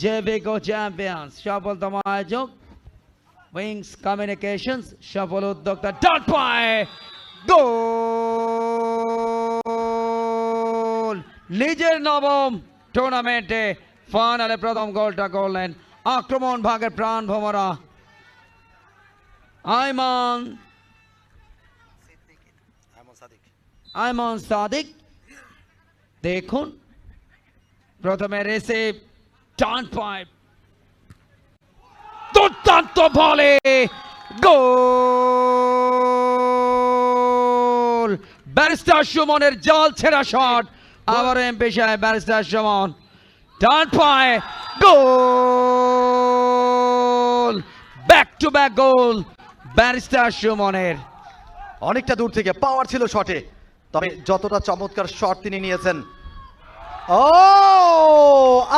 জেবিকো champions সফলতম আয়োজক wings communications সফল উদ্যোক্তা ডট পায় গোল নিজের নবম টুর্নামেন্টে ফাইনালে প্রথম গোলটা করলেন আক্রমণ ভাগের প্রাণ ভোমরা। আইমান। আইমান সাদিক। দেখুন। প্রথমে রেসিভ টান পাইপ দুর্দান্ত বলে গোল। ব্যারিস্টার সুমনের জাল ছেঁড়া শট। আবার এমপি সাহেব ব্যারিস্টার সুমন। টান পায় goal. Back to back goal barrister সুমনের। অনেকটা দূর থেকে পাওয়ার ছিল শটে তবে যতটা চমৎকার শট তিনি নিয়েছেন ও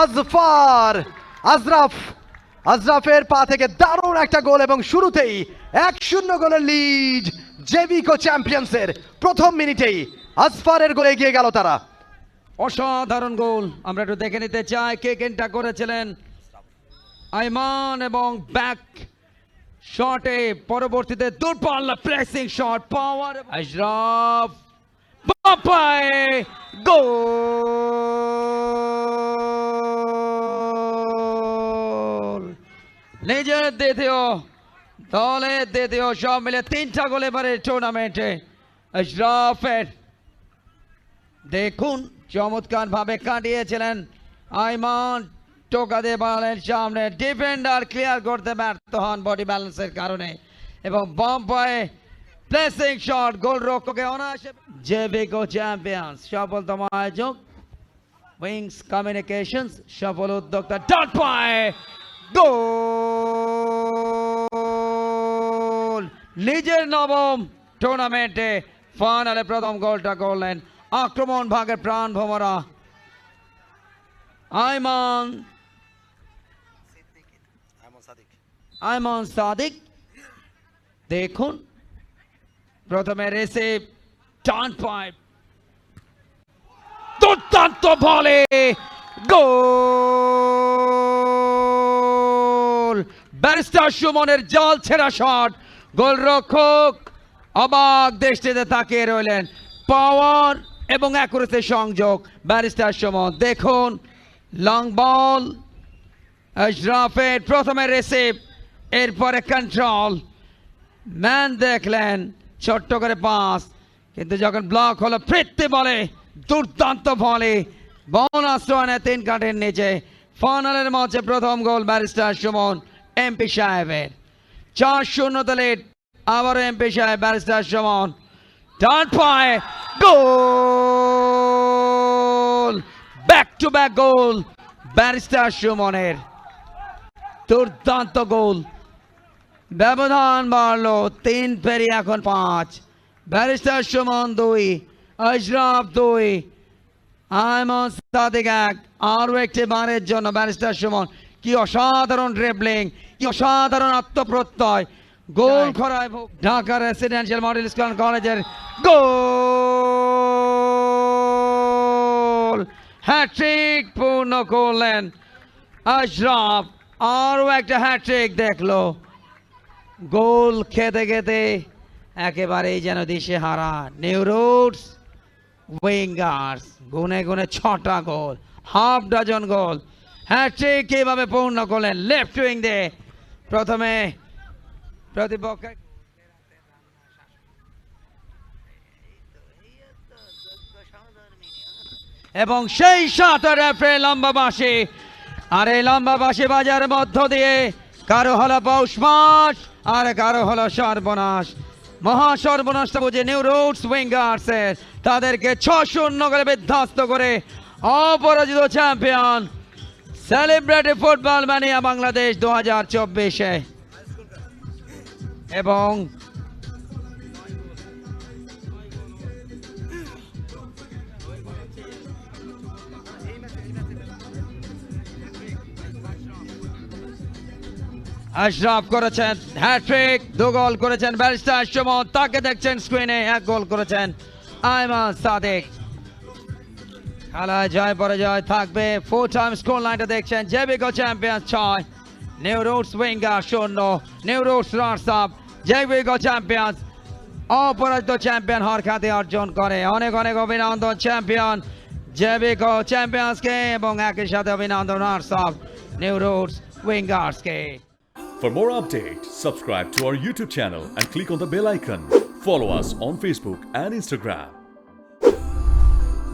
আজফার, আজরাফ, আজরাফের পা থেকে দারুণ একটা গোল এবং শুরুতেই এক শূন্য গোলের লিড জেবিকো চ্যাম্পিয়ন্সের প্রথম মিনিটেই আজফারের গোলে এগিয়ে গেল তারা। অসাধারণ গোল। আমরা একটু দেখে নিতে চাই কে কেনটা করেছিলেন। আইমান এবং ব্যাক শটে পরবর্তীতে দূর পাল্লা প্রেসিং শট পাওয়ার আশরাফ বাপায় গোল! নিজের দ্বিতীয় দলের দ্বিতীয় সব মিলে তিনটা গোল এবারে টুর্নামেন্টে আশরাফের দেখুন চমৎকার ভাবে কাটিয়েছিলেন আইমান। টোকা দিয়ে বাড়ালেন সামনে। ডিফেন্ডার ক্লিয়ার করতে ব্যর্থ হন বডি ব্যালেন্সের কারণে। এবং বাম পায়ে প্লেসিং শট গোল রক্ষকে অনায়াসে জেবিকো চ্যাম্পিয়ন্স সফলতম আয়োজক। উইংস কমিউনিকেশনস সফল উদ্যোক্তা। ডট পায় গোল নিজের নবম টুর্নামেন্টে ফাইনালে প্রথম গোলটা করলেন আক্রমণ ভাগের প্রাণ ভোমরা। আইমান আইমান সাদিক। দেখুন। প্রথমে রেসিভ টান পাইপ দুর্দান্ত বলে গোল! ব্যারিস্টার সুমনের জল ছেঁড়া শট। গোলরক্ষক অবাক দৃষ্টিতে তাকিয়ে রইলেন। পাওয়ার এবং অ্যাকুরেসি সংযোগ ব্যারিস্টার সুমন। দেখুন লং বল আশরাফের প্রথমে রিসিভ এরপরে কন্ট্রোল ম্যান দেখলেন, ছোট্ট করে পাস কিন্তু যখন ব্লক হলো, ফিরতে বলে, দুর্দান্ত বলে বোনাস রানে তিন কাঠের নিচে। ফাইনালের মঞ্চে প্রথম গোল ব্যারিস্টার সুমন। এমপি সাহেবের। চার শূন্য লিড আবারও এমপি সাহেব, ব্যারিস্টার সুমন। ডান পায় goal back to back goal barrister সুমনের। দুর্দান্ত গোল ব্যবধান বাড়লো, তিন পেরি এখন পাঁচ। ব্যারিস্টার সুমন দুই, আশরাফ দুই। আয়মন সাদিক এক। আরও একটি বারের জন্য ব্যারিস্টার সুমন কি অসাধারণ ড্রেবলিং কি অসাধারণ আত্মপ্রত্যয়। গোল খরায় ভোগ- ঢাকা রেসিডেন্সিয়াল মডেল স্কুল কলেজের গোল। হ্যাট্রিক পূর্ণ করলেন আশরাফ। আরও একটা হ্যাট্রিক দেখল। গোল খেতে খেতে একেবারেই যেন দিশে হারা নিউ রুটস উইঙ্গার্স গুনে গুনে ছটা goal half dozen goal. Hattrick কীভাবে পূর্ণ করলেন। লেফট উইং দিয়ে প্রথমে প্রতিপক্ষের এবং সেই সাত রেফারে লম্বা বাঁশি আর এই লম্বা বাঁশি বাজার মধ্য দিয়ে কারও হলো পৌষ মাস আর কারও হলো সর্বনাশ। মহা সর্বনাশটা বুঝে নিউ রুটস উইঙ্গার্সের। তাদেরকে ছ শূন্য করে বিধ্বস্ত করে অপরাজিত champion celebrated football mania Bangladesh দু হাজার চব্বিশে। এবং আশরাফ করেছেন হ্যাট্রিক দু গোল করেছেন ব্যারিস্টার সুমন। তাকে দেখছেন স্ক্রিনে এক গোল করেছেন আয়মান সাদেক। খেলায় জয় পরাজয় থাকবে ফোর টাইম স্কোর লাইনটা দেখছেন জেবিকো চ্যাম্পিয়ন ছয় নিউ রুটস উইঙ্গার শূন্য নিউ রুটস রার্স আপ জেবিকো চ্যাম্পিয়ন অপরাজিত চ্যাম্পিয়ন হওয়ার খ্যাতি অর্জন করে অনেক অনেক অভিনন্দন চ্যাম্পিয়ন জেবিকো চ্যাম্পিয়ন্সকে এবং একই সাথে অভিনন্দন রার্স আপ নিউ উইঙ্গার্সকে For more updates, subscribe to our YouTube channel and click on the bell icon. Follow us on Facebook and Instagram.